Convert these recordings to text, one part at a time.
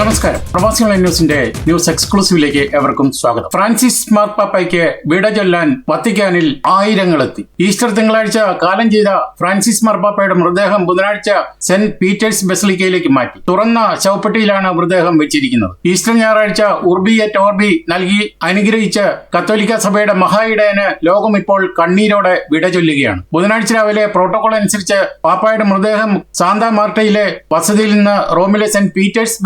നമസ്കാരം. പ്രവാസി ന്യൂസിന്റെ ന്യൂസ് എക്സ്ക്ലൂസീവിലേക്ക് എവർക്കും സ്വാഗതം. ഫ്രാൻസിസ് മാർപ്പാപ്പയ്ക്ക് വിട ചൊല്ലാൻ വത്തിക്കാനിൽ ആയിരങ്ങളെത്തി. ഈസ്റ്റർ തിങ്കളാഴ്ച കാലം ചെയ്ത ഫ്രാൻസിസ് മാർപ്പാപ്പയുടെ മൃതദേഹം ബുധനാഴ്ച സെന്റ് പീറ്റേഴ്സ് ബെസലിക്കയിലേക്ക് മാറ്റി. തുറന്ന ശവപ്പെട്ടിയിലാണ് മൃതദേഹം വെച്ചിരിക്കുന്നത്. ഈസ്റ്റർ ഞായറാഴ്ച ഉർബി എറ്റ് ഓർബി നൽകി അനുഗ്രഹിച്ച കത്തോലിക്ക സഭയുടെ മഹായിടയന് ലോകം ഇപ്പോൾ കണ്ണീരോടെ വിട ചൊല്ലുകയാണ്. ബുധനാഴ്ച രാവിലെ പ്രോട്ടോകോൾ അനുസരിച്ച് പാപ്പായുടെ മൃതദേഹം സാന്താ മാർട്ടയിലെ വസതിയിൽ നിന്ന് റോമിലെ സെന്റ് പീറ്റേഴ്സ്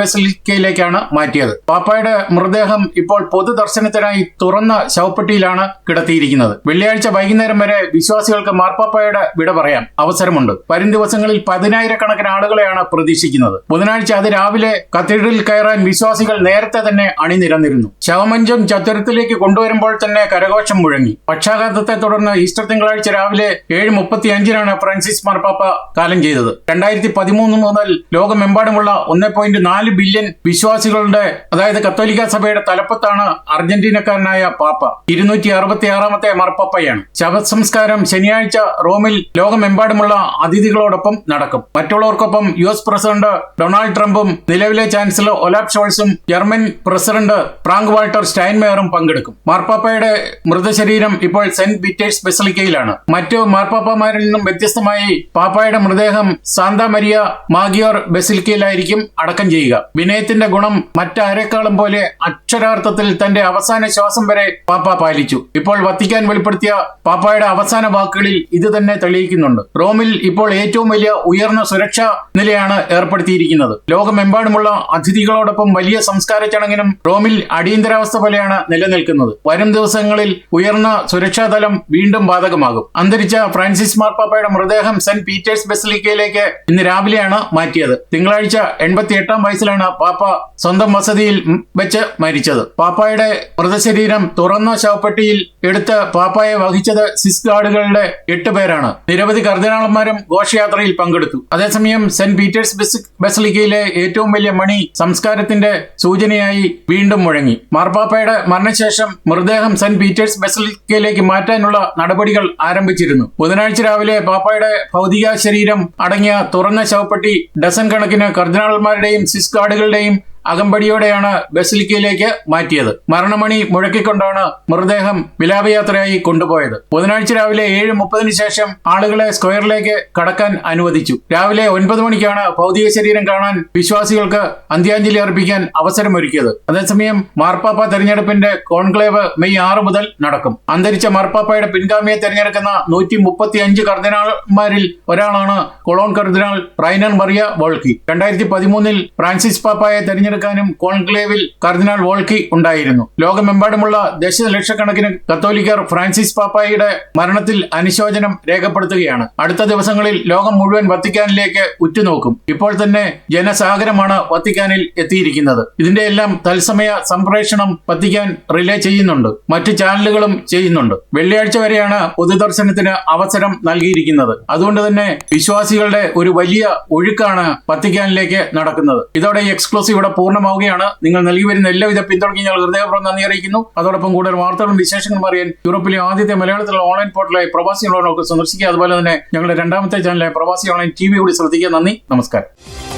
ബെസലിക്കയിലേക്കാണ് മാറ്റിയത്. പാപ്പായുടെ മൃതദേഹം ഇപ്പോൾ പൊതുദർശനത്തിനായി തുറന്ന ശവപ്പെട്ടിയിലാണ് കിടത്തിയിരിക്കുന്നത്. വെള്ളിയാഴ്ച വൈകുന്നേരം വരെ വിശ്വാസികൾക്ക് മാർപ്പാപ്പയുടെ വിട പറയാൻ അവസരമുണ്ട്. വരും ദിവസങ്ങളിൽ പതിനായിരക്കണക്കിന് ആളുകളെയാണ് പ്രതീക്ഷിക്കുന്നത്. ബുധനാഴ്ച അത് രാവിലെ കത്തീഡ്രലിൽ കയറാൻ വിശ്വാസികൾ നേരത്തെ തന്നെ അണിനിരന്നിരുന്നു. ശവമഞ്ചം ചത്തുരത്തിലേക്ക് കൊണ്ടുവരുമ്പോൾ തന്നെ കരഘോഷം മുഴങ്ങി. പക്ഷാഘാതത്തെ തുടർന്ന് ഈസ്റ്റർ തിങ്കളാഴ്ച രാവിലെ ഏഴ് മുപ്പത്തി അഞ്ചിനാണ് ഫ്രാൻസിസ് മാർപ്പാപ്പ കാലം ചെയ്തത്. രണ്ടായിരത്തി പതിമൂന്ന് മുതൽ ലോകമെമ്പാടുമുള്ള ഒന്നേ പോയിന്റ് നാല് ബില്യൺ വിശ്വാസികളുടെ അതായത് കത്തോലിക്ക സഭയുടെ തലപ്പത്താണ് അർജന്റീനക്കാരനായ പാപ്പ. ഇരുന്നൂറ്റി അറുപത്തി ആറാമത്തെ മാർപ്പാപ്പയാണ്. ശവസംസ്കാരം ശനിയാഴ്ച റോമിൽ ലോകമെമ്പാടുമുള്ള അതിഥികളോടൊപ്പം നടക്കും. മറ്റുള്ളവർക്കൊപ്പം യു എസ് പ്രസിഡന്റ് ഡൊണാൾഡ് ട്രംപും നിലവിലെ ചാൻസലർ ഒലാബ് ഷോൾസും ജർമ്മൻ പ്രസിഡന്റ് ഫ്രാങ്ക് വാൾട്ടർ സ്റ്റൈൻമേയറും പങ്കെടുക്കും. മാർപ്പാപ്പയുടെ മൃതശരീരം ഇപ്പോൾ സെന്റ് പീറ്റേഴ്സ് ബെസലിക്കയിലാണ്. മറ്റു മാർപ്പാപ്പമാരിൽ നിന്നും വ്യത്യസ്തമായി പാപ്പായുടെ മൃതദേഹം സാന്താ മരിയ മാഗിയോർ ബെസിലിക്കയിലായിരിക്കും അടക്കം ചെയ്യുക. വിനയത്തിന്റെ ഗുണം മറ്റാരെക്കാളും പോലെ അക്ഷരാർത്ഥത്തിൽ തന്റെ അവസാന ശ്വാസം വരെ പാപ്പ പാലിച്ചു. ഇപ്പോൾ വത്തിക്കാൻ വെളിപ്പെടുത്തിയ പാപ്പായുടെ അവസാന വാക്കുകളിൽ ഇത് തന്നെ തെളിയിക്കുന്നുണ്ട്. റോമിൽ ഇപ്പോൾ ഏറ്റവും വലിയ ഉയർന്ന സുരക്ഷാ നിലയാണ് ഏർപ്പെടുത്തിയിരിക്കുന്നത്. ലോകമെമ്പാടുമുള്ള അതിഥികളോടൊപ്പം വലിയ സംസ്കാര ചടങ്ങിനും റോമിൽ അടിയന്തരാവസ്ഥ പോലെയാണ് നിലനിൽക്കുന്നത്. വരും ദിവസങ്ങളിൽ ഉയർന്ന സുരക്ഷാ തലം വീണ്ടും ബാധകമാകും. അന്തരിച്ച ഫ്രാൻസിസ് മാർപ്പാപ്പയുടെ മൃതദേഹം സെന്റ് പീറ്റേഴ്സ് ബെസിലിക്കയിലേക്ക് ഇന്ന് രാവിലെയാണ് മാറ്റിയത്. തിങ്കളാഴ്ച എൺപത്തി എട്ടാം വയസ്സിലാണ് പാപ്പ സ്വന്തം വസതിയിൽ വെച്ച് മരിച്ചത്. പാപ്പായുടെ മൃതശരീരം തുറന്ന ശവപ്പെട്ടിയിൽ എടുത്ത് പാപ്പായെ വഹിച്ചത് സിസ് ഗാർഡുകളുടെ എട്ട് പേരാണ്. നിരവധി കർദിനാളന്മാരും ഘോഷയാത്രയിൽ പങ്കെടുത്തു. അതേസമയം സെന്റ് പീറ്റേഴ്സ് ബസലിക്കയിലെ ഏറ്റവും വലിയ മണി സംസ്കാരത്തിന്റെ സൂചനയായി വീണ്ടും മുഴങ്ങി. മാർപ്പാപ്പയുടെ മരണശേഷം മൃതദേഹം സെന്റ് പീറ്റേഴ്സ് ബെസലിക്കയിലേക്ക് മാറ്റാനുള്ള നടപടികൾ ആരംഭിച്ചിരുന്നു. ബുധനാഴ്ച രാവിലെ പാപ്പായുടെ ഭൗതിക ശരീരം അടങ്ങിയ തുറന്ന ശവപ്പെട്ടി ഡസൻ കണക്കിന് കർദിനാളന്മാരുടെയും സിസ് name അകമ്പടിയോടെയാണ് ബസിലിക്കയിലേക്ക് മാറ്റിയത്. മരണമണി മുഴക്കിക്കൊണ്ടാണ് മൃതദേഹം വിലാപയാത്രയായി കൊണ്ടുപോയത്. ബുധനാഴ്ച രാവിലെ ഏഴ് മുപ്പതിന് ശേഷം ആളുകളെ സ്ക്വയറിലേക്ക് കടക്കാൻ അനുവദിച്ചു. രാവിലെ ഒൻപത് മണിക്കാണ് ഭൗതിക ശരീരം കാണാൻ വിശ്വാസികൾക്ക് അന്ത്യാഞ്ജലി അർപ്പിക്കാൻ അവസരമൊരുക്കിയത്. അതേസമയം മാർപ്പാപ്പ തെരഞ്ഞെടുപ്പിന്റെ കോൺക്ലേവ് മെയ് ആറ് മുതൽ നടക്കും. അന്തരിച്ച മാർപ്പാപ്പയുടെ പിൻഗാമിയെ തെരഞ്ഞെടുക്കുന്ന നൂറ്റി മുപ്പത്തി അഞ്ച് കർദിനാൾമാരിൽ ഒരാളാണ് കൊളോൺ കർദിനാൾ റൈനൻ മറിയ വോൾക്കി. രണ്ടായിരത്തി പതിമൂന്നിൽ ഫ്രാൻസിസ് പാപ്പായെ തെരഞ്ഞെടുക്കാനും കോൺക്ലേവിൽ കർദിനാൾ വോൾക്കി ഉണ്ടായിരുന്നു. ലോകമെമ്പാടുമുള്ള ദശലക്ഷക്കണക്കിന് കത്തോലിക്കർ ഫ്രാൻസിസ് പാപ്പായുടെ മരണത്തിൽ അനുശോചനം രേഖപ്പെടുത്തുകയാണ്. അടുത്ത ദിവസങ്ങളിൽ ലോകം മുഴുവൻ വത്തിക്കാനിലേക്ക് ഉറ്റുനോക്കും. ഇപ്പോൾ തന്നെ ജനസാഗരമാണ് വത്തിക്കാനിൽ എത്തിയിരിക്കുന്നത്. ഇതിന്റെ എല്ലാം തത്സമയ സംപ്രേഷണം വത്തിക്കാൻ റിലേ ചെയ്യുന്നുണ്ട്. മറ്റ് ചാനലുകളും ചെയ്യുന്നുണ്ട്. വെള്ളിയാഴ്ച വരെയാണ് പൊതുദർശനത്തിന് അവസരം നൽകിയിരിക്കുന്നത്. അതുകൊണ്ട് തന്നെ വിശ്വാസികളുടെ ഒരു വലിയ ഒഴുക്കാണ് വത്തിക്കാനിലേക്ക് നടക്കുന്നത്. ഇതോടെ എക്സ്ക്ലൂസീവ് ഇവിടെ പൂർണമാവുകയാണ്. നിങ്ങൾ നൽകി വരുന്ന എല്ലാവിധ പിന്തുണയ്ക്കും ഞങ്ങൾ ഹൃദയപൂർവം നന്ദി അറിയിക്കുന്നു. അതോടൊപ്പം കൂടുതൽ വാർത്തകളും വിശേഷങ്ങളും അറിയാൻ യൂറോപ്പിലെ ആദ്യത്തെ മലയാളത്തിലുള്ള ഓൺലൈൻ പോർട്ടലായി പ്രവാസി ഓൺലൈൻ സന്ദർശിക്കുക. അതുപോലെ തന്നെ ഞങ്ങളുടെ രണ്ടാമത്തെ ചാനലായ പ്രവാസി ഓൺലൈൻ ടി വി കൂടി ശ്രദ്ധിക്കുക. നന്ദി. നമസ്കാരം.